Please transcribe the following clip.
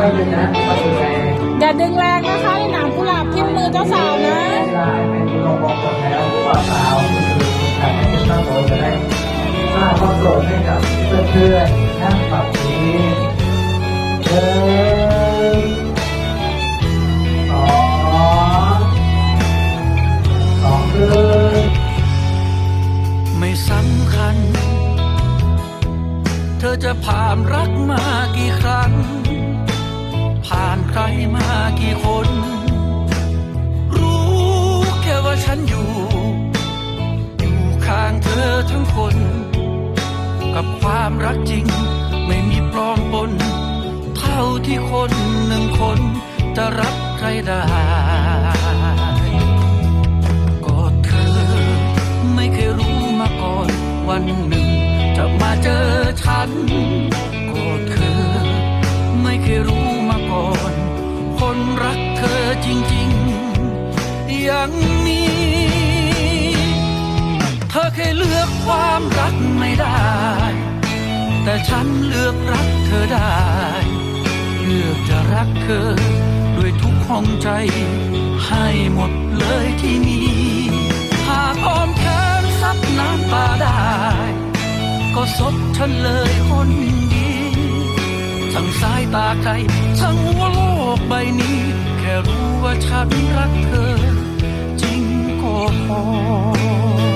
ไม่ค่อยยืนนะไม่ค่อย่าดึงแรงนะคะในหนามกุหลาบทิ่มมือเจ้าสาวนะไม่ได้เป็นที่ลงบอกคนแล้วว่าสาวแต่ให้เป็นข้าวโพดจะได้สร้างความโกรธให้กับเพื่อนๆนั่งปรับนี้หนึ่งสองสองครึ่งไม่สำคัญ เธอจะผ่านรักมากี่ครั้ง ใครมากี่คน รู้แค่ว่าฉันอยู่ อยู่ข้างเธอทั้งคน กับความรักจริง ไม่มีปลอมปน เท่าที่คนหนึ่งคนจะรักใครได้ก็เธอไม่เคยรู้มาก่อนวันหนึ่ง จะมาเจอฉันก็เธอไม่เคยรู้มาก่อนคนังมีเธอเคยเลือกความรักไม่ได้ แต่ฉันเลือกรักเธอได้ เลือกจะรักเธอด้วยทุกห้องใจ ให้หมดเลยที่มีหากอ้อมแขนซับน้ำตาได้ ก็ซบฉันเลยคนดีทั้งสายตาใจทั้งหัวโลกใบนี้ แค่รู้ว่าฉันรักเธอ อ